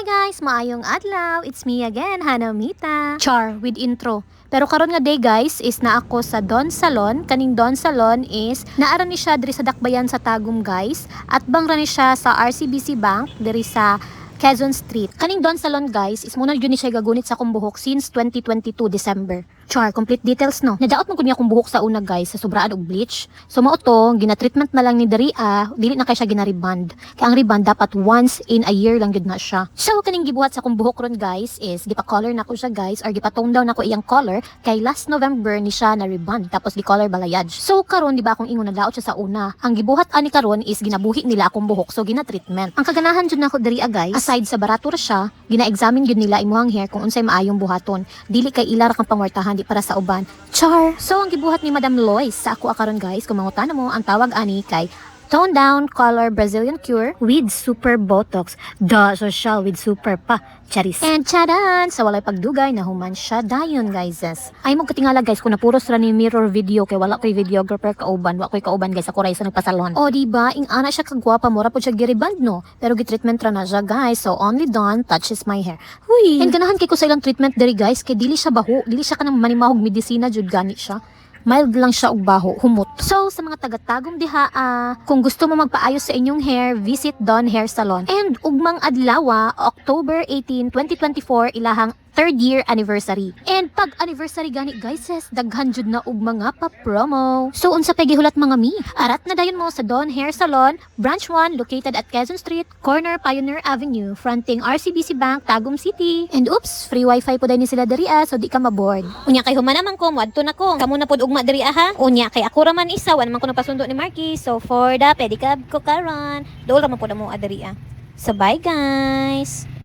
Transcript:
Hi guys, maayong adlaw. It's me again, Hanamita. Char with intro. Pero karon nga day guys is na ako sa Don Salon. Kaning Don Salon is naara ni siya diri sa Dakbayan sa Tagum guys. At bang ni siya sa RCBC Bank diri sa Quezon Street. Kaning Don Salon guys is muna yun ni siya gagunit sa akong buhok since 2022 December. Char, complete details no. Nadaot man ko niya akong buhok sa una guys sa sobraan og bleach. So mao to, gina-treatment na lang ni diri ah, dili na kay siya gina-reband. Kaya ang reband dapat once in a year lang gid na siya. So kaning gibuhat sa akong buhok ron guys is gipa-color na ko siya guys or gipa-tone down na ko iyang color kay last November ni siya na reband tapos gi-color balayage. So karon di ba akong ingon nadaot siya sa una. Ang gibuhat ani karon is ginabuhi nila akong buhok so gina-treatment. Ang kaganahan jud nako diri ah guys, aside sa barato ra siya, gina-examine gyud nila imuhang hair kung unsay maayong buhaton. Dili kay ilar kang pangwartahan di para sa uban. Char. So ang gibuhat ni Madam Lois sa ako akaron guys, kung mo ang tawag ani kay Tone Down Color Brazilian Cure with Super Botox. The social with super pa. Charis. And charan! Sa walay pagdugay, nahuman siya dayon guys. Ay mo katingala guys, kung napuros ra ni mirror video kay wala ko'y videographer kauban, wa ko'y kauban guys, ako ray sa nagpasalon. O di ba ing ana siya kagwapa, mura po siya giriband no. Pero gitreatment ra na siya guys, so only done touches my hair. Huy! And ganahan kay ko sa ilang treatment diri guys, kay dili siya baho, dili siya kanang manimahog medisina jud gani siya mild lang siya og baho, humot. So, sa mga tagatagom diha, ah, kung gusto mo magpaayos sa inyong hair, visit Don Hair Salon. And ugmang adlawa, October 18, 2024, ilahang third year anniversary. And pag anniversary gani guys, sis, daghan jud na og mga pa-promo. So unsa pay gihulat mga mi? Arat na dayon mo sa Don Hair Salon, Branch 1 located at Quezon Street, corner Pioneer Avenue, fronting RCBC Bank, Tagum City. And oops, free wifi po dahil ni sila diri ah, so di ka maboard. Unya kay humanaman ko, muadto na ko. Kamu na pod ugma diri aha. Unya kay ako raman isa, wala man ko napasundo ni Marky. So for the pedicab ko karon, dool ra man pod mo adiri ah. So bye guys.